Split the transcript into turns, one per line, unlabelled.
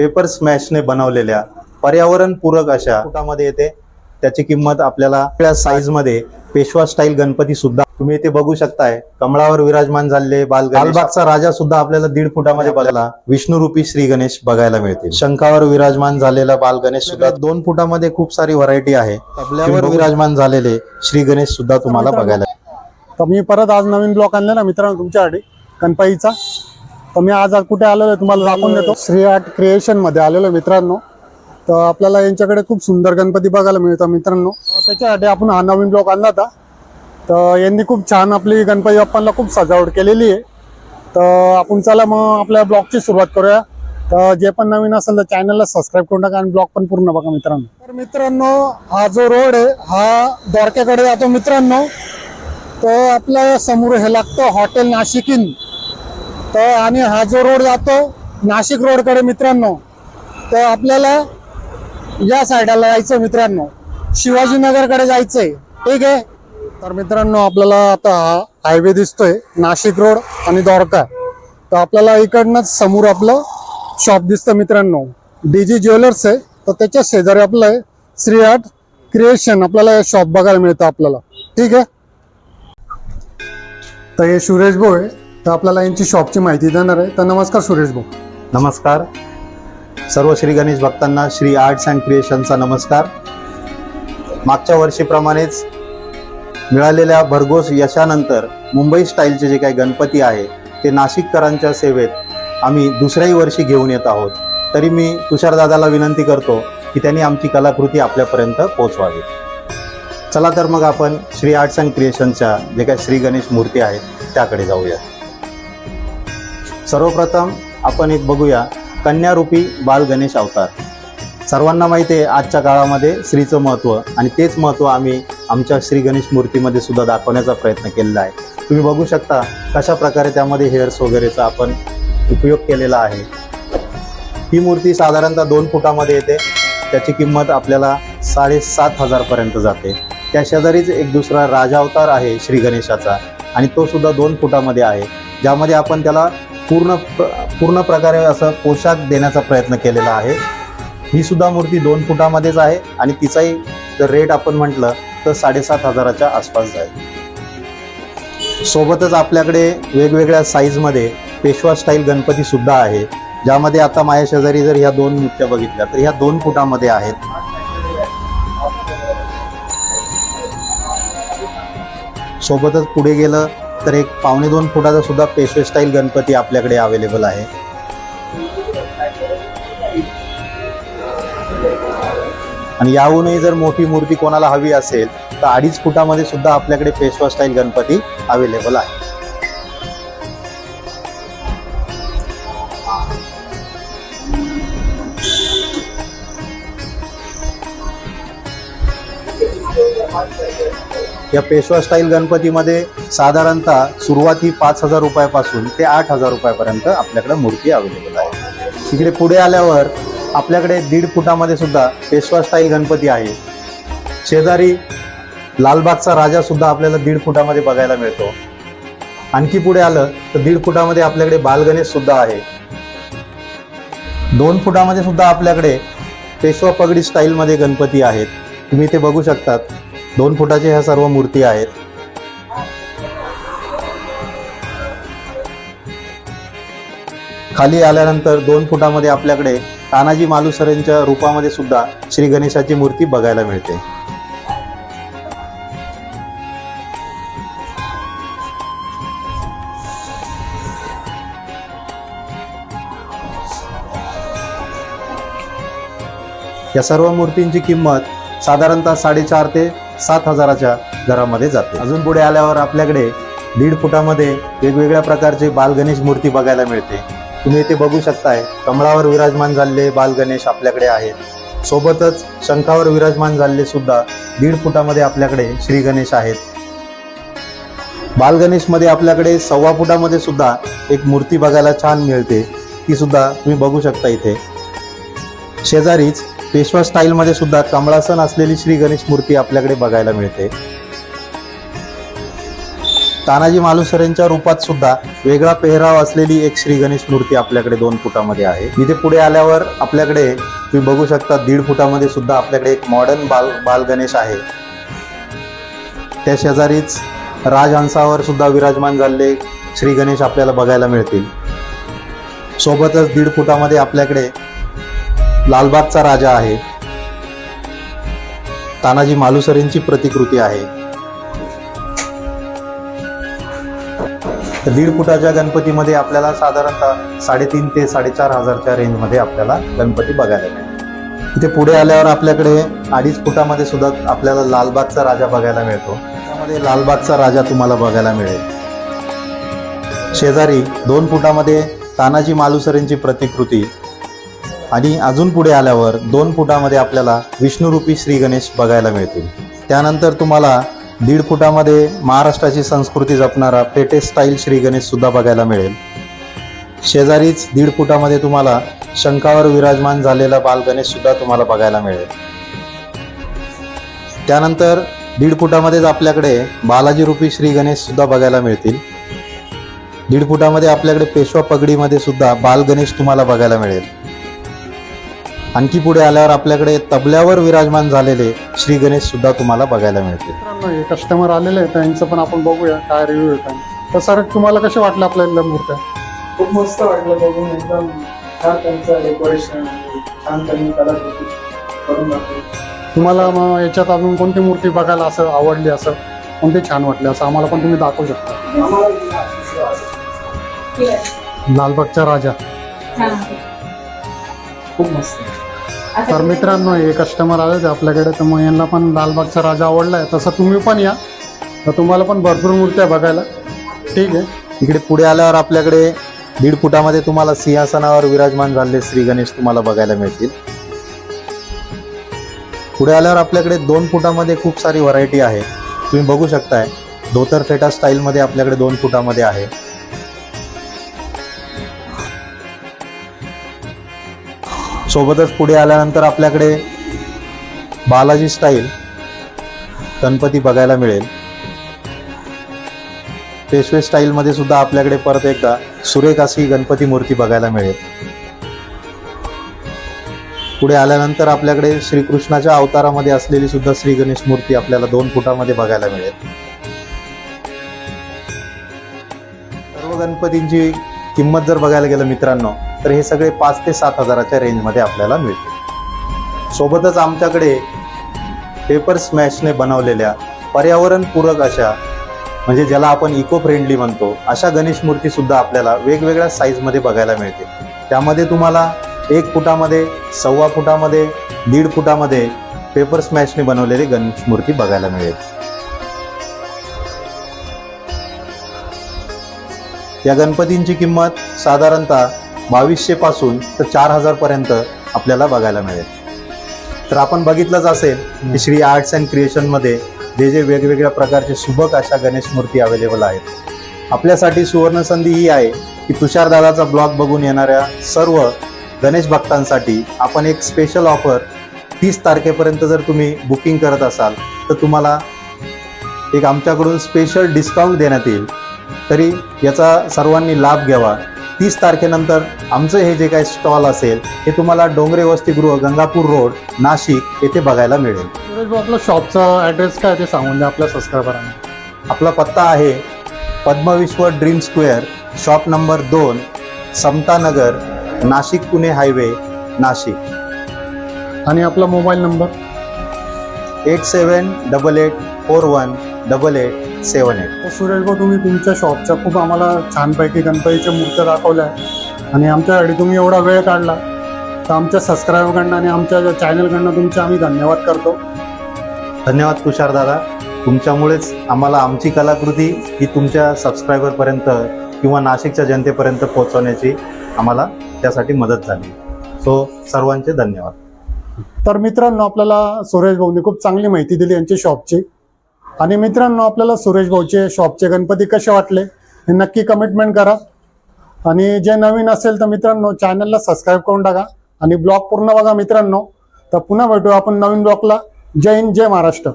Paper स्मॅशने बनवलेल्या पर्यावरणपूरक अशा फुटामध्ये येते. त्याची किंमत आपल्याला आपल्या साईजमध्ये पेशवा स्टाईल गणपती सुद्धा तुम्ही इथे बघू शकताय. कमळावर विराजमान झालेले बाल लालबागचा राजा सुद्धा आपल्याला दीड फुटामध्ये बघायला विष्णुरूपी श्री गणेश बघायला मिळतील. शंखावर विराजमान झालेला बाल गणेश सुद्धा दोन फुटामध्ये खूप सारी व्हरायटी आहे. तबल्यावर विराजमान झालेले श्री गणेश सुद्धा तुम्हाला बघायला.
तर मी परत आज नवीन ब्लॉक आणले ना मित्रांनो तुमच्यासाठी. गणपतीचा. तर मी आज आज कुठे आलेलो आहे तुम्हाला दाखवून देतो. श्री आर्ट क्रिएशनमध्ये आलेलो मित्रांनो. तर आपल्याला यांच्याकडे खूप सुंदर गणपती बघायला मिळतं मित्रांनो. त्याच्यासाठी आपण हा नवीन ब्लॉक आणला होता. तर यांनी खूप छान आपली गणपती बाप्पांना खूप सजावट केलेली आहे. तर आपण चला मग आपल्या ब्लॉगची सुरुवात करूया. तर जे पण नवीन असेल तर चॅनलला सबस्क्राईब करून टाका आणि ब्लॉग पण पूर्ण बघा मित्रांनो. तर मित्रांनो हा जो रोड आहे हा द्वारकेकडे जातो मित्रांनो. तर आपल्यासमोर हे लागतं हॉटेल नाशिकिन. तर आणि हा जो रोड जातो नाशिक रोडकडे मित्रांनो तर आपल्याला या साईडला जायचं मित्रांनो. शिवाजीनगरकडे जायचंय. ठीक आहे? तर मित्रांनो आपल्याला आता हा हायवे दिसतोय नाशिक रोड आणि द्वारका. तर आपल्याला इकडनंच समोर आपलं शॉप दिसतं मित्रांनो. डीजी ज्वेलर्स आहे. तर त्याच्या शेजारी आपलं आहे श्री आर्ट क्रिएशन आपल्याला शॉप बघायला मिळतं आपल्याला. ठीक आहे? तर हे सुरेश भोय आहे. तर आपल्याला यांची शॉपची माहिती देणार आहे. तर नमस्कार सुरेश भाऊ.
नमस्कार. सर्व श्री गणेश भक्तांना श्री आर्ट्स अँड क्रिएशनचा नमस्कार. मागच्या वर्षीप्रमाणेच मिळालेल्या भरघोस यशानंतर मुंबई स्टाईलचे जे काही गणपती आहे ते नाशिककरांच्या सेवेत आम्ही दुसऱ्याही वर्षी घेऊन येत आहोत. तरी मी तुषारदादाला विनंती करतो की त्यांनी आमची कलाकृती आपल्यापर्यंत पोहोचवावी. चला तर मग आपण श्री आर्ट्स अँड क्रिएशनच्या जे काही श्री गणेश मूर्ती आहेत त्याकडे जाऊया सर्वप्रथम आपण एक बघूया कन्यारूपी बाल गणेश अवतार. सर्वांना माहिती आहे आजच्या काळामध्ये श्रीचं महत्त्व आणि तेच महत्त्व आम्ही आमच्या श्री गणेश मूर्तीमध्ये सुद्धा दाखवण्याचा प्रयत्न केलेला आहे. तुम्ही बघू शकता कशा प्रकारे त्यामध्ये हेअर्स वगैरेचा आपण उपयोग केलेला आहे. ही मूर्ती साधारणतः दोन फुटामध्ये येते. त्याची किंमत आपल्याला साडेसात हजारपर्यंत जाते. त्या शेजारीच एक दुसरा राजा अवतार आहे श्री गणेशाचा आणि तो सुद्धा दोन फुटामध्ये आहे. ज्यामध्ये आपण त्याला पूर्ण प्र- पूर्ण प्रकारे असं पोशाख देण्याचा प्रयत्न केलेला आहे. ही सुद्धा मूर्ती दोन फुटामध्येच आहे आणि तिचाही जर रेट आपण म्हटलं तर साडेसात हजाराच्या आसपास जाईल. सोबतच आपल्याकडे वेगवेगळ्या साईजमध्ये पेशवा स्टाईल गणपती सुद्धा आहे. ज्यामध्ये आता माझ्या शेजारी जर ह्या दोन मूर्त्या बघितल्या तर ह्या दोन फुटामध्ये आहेत. सोबतच पुढे गेलं तर एक पावणे दोन फुटाचा सुद्धा पेशवे स्टाईल गणपती आपल्याकडे अवेलेबल आहे. आणि याहूनही जर मोठी मूर्ती कोणाला हवी असेल तर अडीच फुटामध्ये सुद्धा आपल्याकडे पेशवा स्टाईल गणपती अवेलेबल आहे. या पेशवा स्टाईल गणपतीमध्ये साधारणतः सुरुवाती पाच हजार रुपयापासून ते आठ हजार रुपयापर्यंत आपल्याकडे मूर्ती अवेलेबल आहे. तिकडे पुढे आल्यावर आपल्याकडे दीड फुटामध्ये सुद्धा पेशवा स्टाईल गणपती आहे. शेजारी लालबागचा राजा सुद्धा आपल्याला दीड फुटामध्ये बघायला मिळतो. आणखी पुढे आलं तर दीड फुटामध्ये आपल्याकडे बालगणेश सुद्धा आहे. दोन फुटामध्ये सुद्धा आपल्याकडे पेशवा पगडी स्टाईलमध्ये गणपती आहेत. तुम्ही ते बघू शकतात. दोन फुटाच्या ह्या सर्व मूर्ती आहेत. खाली आल्यानंतर दोन फुटामध्ये आपल्याकडे तानाजी मालुसरेंच्या रूपामध्ये सुद्धा श्री गणेशाची मूर्ती बघायला मिळते. या सर्व मूर्तींची किंमत साधारणतः साडेचार ते सात हजाराच्या घरामध्ये जाते. अजून पुढे आल्यावर आपल्याकडे दीड फुटामध्ये वेगवेगळ्या प्रकारचे बालगणेश मूर्ती बघायला मिळते. तुम्ही इथे बघू शकताय कमळावर विराजमान झालेले बालगणेश आपल्याकडे आहेत. सोबतच शंखावर विराजमान झालेले सुद्धा दीड फुटामध्ये आपल्याकडे श्री गणेश आहेत. बालगणेशमध्ये आपल्याकडे सव्वा फुटामध्ये सुद्धा एक मूर्ती बघायला छान मिळते. ती सुद्धा तुम्ही बघू शकता इथे. शेजारीच पेशवा स्टाईलमध्ये सुद्धा कमळासन असलेली श्री गणेश मूर्ती आपल्याकडे बघायला मिळते. तानाजी मालुसरेंच्या रूपात सुद्धा वेगळा पेहराव असलेली एक श्री गणेश मूर्ती आपल्याकडे दोन फुटामध्ये आहे. इथे पुढे आल्यावर आपल्याकडे तुम्ही बघू शकता दीड फुटामध्ये सुद्धा आपल्याकडे एक मॉडर्न बाल बाल गणेश आहे. त्या शेजारीच राजहंसावर सुद्धा विराजमान झालेले श्री गणेश आपल्याला बघायला मिळतील. सोबतच दीड फुटामध्ये आपल्याकडे लालबागचा राजा आहे. तानाजी मालुसरेंची प्रतिकृती आहे. दीड फुटाच्या गणपतीमध्ये आपल्याला साधारणतः साडेतीन ते साडेचार हजारच्या रेंजमध्ये आपल्याला गणपती बघायला मिळतो इथे पुढे आल्यावर आपल्याकडे अडीच फुटामध्ये सुद्धा आपल्याला लालबागचा राजा बघायला मिळतो. त्यामध्ये लालबागचा राजा तुम्हाला बघायला मिळेल. शेजारी दोन फुटामध्ये तानाजी मालुसरेंची प्रतिकृती आणि अजून पुढे आल्यावर दोन फुटामध्ये आपल्याला विष्णुरूपी श्री गणेश बघायला मिळतील. त्यानंतर तुम्हाला दीड फुटामध्ये महाराष्ट्राची संस्कृती जपणारा पेटे स्टाईल श्री गणेश सुद्धा बघायला मिळेल. शेजारीच दीड फुटामध्ये तुम्हाला शंकावर विराजमान झालेला बाल गणेश सुद्धा तुम्हाला बघायला मिळेल. त्यानंतर दीड फुटामध्येच आपल्याकडे बालाजी रूपी श्री गणेश सुद्धा बघायला मिळतील. दीड फुटामध्ये आपल्याकडे पेशवा पगडीमध्ये सुद्धा बाल गणेश तुम्हाला बघायला मिळेल. आणखी पुढे आल्यावर आपल्याकडे तबल्यावर विराजमान झालेले श्री गणेश सुद्धा तुम्हाला बघायला मिळतील.
हे कस्टमर आलेले आहेत त्यांचं पण आपण बघूया काय रिव्ह्यू येतात तर सर तुम्हाला कसे वाटलं आपल्याला मूर्त्या
खूप मस्त वाटलं बघून एकदम छान त्यांचं डेकोरेशन छान त्यांनी कलाकृती करून
तुम्हाला मग याच्यात अजून कोणती मूर्ती बघायला असं आवडली असं? कोणती छान वाटली असं? आम्हाला पण तुम्ही दाखवू शकता. लालबागचा राजा.
खूप मस्त.
तर मित्रांनो हे कस्टमर आले होते आपल्याकडे तर मग यांना पण लालबागचा राजा आवडलाय. तसं तुम्ही पण या. तर तुम्हाला पण भरपूर मूर्त्या बघायला. ठीक आहे.
इकडे पुढे आल्यावर आपल्याकडे दीड फुटामध्ये तुम्हाला सिंहासनावर विराजमान झालेले श्री गणेश तुम्हाला बघायला मिळतील. पुढे आल्यावर आपल्याकडे दोन फुटामध्ये खूप सारी व्हरायटी आहे. तुम्ही बघू शकताय. धोतर फेटा स्टाईलमध्ये आपल्याकडे दोन फुटामध्ये आहे. सोबतच पुढे आल्यानंतर आपल्याकडे बालाजी स्टाईल गणपती बघायला मिळेल. पेशवे स्टाईलमध्ये सुद्धा आपल्याकडे परत एकदा सुरेख अशी गणपती मूर्ती बघायला मिळेल. पुढे आल्यानंतर आपल्याकडे श्रीकृष्णाच्या अवतारामध्ये असलेली सुद्धा श्री गणेश मूर्ती आपल्याला दोन फुटामध्ये बघायला मिळेल. सर्व गणपतींची किंमत जर बघायला गेलं मित्रांनो तर हे सगळे पाच ते सात हजाराच्या रेंजमध्ये आपल्याला मिळते सोबतच आमच्याकडे पेपर स्मॅशने बनवलेल्या पर्यावरणपूरक अशा म्हणजे ज्याला आपण इको फ्रेंडली म्हणतो अशा गणेश मूर्तीसुद्धा आपल्याला वेगवेगळ्या साईजमध्ये बघायला मिळते त्यामध्ये तुम्हाला एक फुटामध्ये सव्वा फुटामध्ये दीड फुटामध्ये पेपर स्मॅशने बनवलेली गणेश मूर्ती बघायला मिळेल. या गणपतींची किंमत साधारणतः बावीसशेपासून तर चार हजारपर्यंत आपल्याला बघायला मिळेल. तर आपण बघितलंच असेल की श्री आर्ट्स अँड क्रिएशनमध्ये जे जे वेगवेगळ्या प्रकारचे सुबक अशा गणेश मूर्ती अवेलेबल आहेत. आपल्यासाठी सुवर्ण संधी ही आहे की तुषारदादाचा ब्लॉग बघून येणाऱ्या सर्व गणेश भक्तांसाठी आपण एक स्पेशल ऑफर तीस तारखेपर्यंत जर तुम्ही बुकिंग करत असाल तर तुम्हाला एक आमच्याकडून स्पेशल डिस्काउंट देण्यात येईल. तरी याचा सर्वांनी लाभ घ्यावा. तीस तारखेनंतर आमचं हे जे काही स्टॉल असेल हे तुम्हाला डोंगरे वसतिगृह गंगापूर रोड नाशिक येथे बघायला मिळेल.
भाऊ आपलं शॉपचा ॲड्रेस काय ते सांगून द्या आपल्या सबस्क्रायबरांना
आपला पत्ता आहे Padmavishwa dream square shop number दोन समतानगर नाशिक पुणे हायवे नाशिक.
आणि आपला mobile number?
Eight seven double eight four one double eight. Seven eight
तर सुरेश भाऊ तुम्ही तुमच्या शॉपच्या खूप आम्हाला छानपैकी गणपतीच्या मूर्त्या दाखवल्या आणि आमच्यासाठी तुम्ही एवढा वेळ काढला. तर आमच्या सबस्क्रायबरकडनं आणि आमच्या चॅनलकडनं तुमचे आम्ही धन्यवाद करतो.
धन्यवाद तुषार दादा. तुमच्यामुळेच आम्हाला आमची कलाकृती ही तुमच्या सबस्क्रायबरपर्यंत किंवा नाशिकच्या जनतेपर्यंत पोहोचवण्याची आम्हाला त्यासाठी मदत झाली. सो सर्वांचे धन्यवाद.
तर मित्रांनो आपल्याला सुरेश भाऊनी खूप चांगली माहिती दिली यांची शॉपची आणि मित्रांनो आपल्याला सुरेश भाऊचे शॉपचे गणपती कसे वाटले हे नक्की कमिटमेंट करा. आणि जे नवीन असेल तर मित्रांनो चॅनलला सबस्क्राईब करून टाका. आणि ब्लॉग पूर्ण बघा मित्रांनो. तर पुन्हा भेटू आपण नवीन ब्लॉगला जय हिंद जय महाराष्ट्र.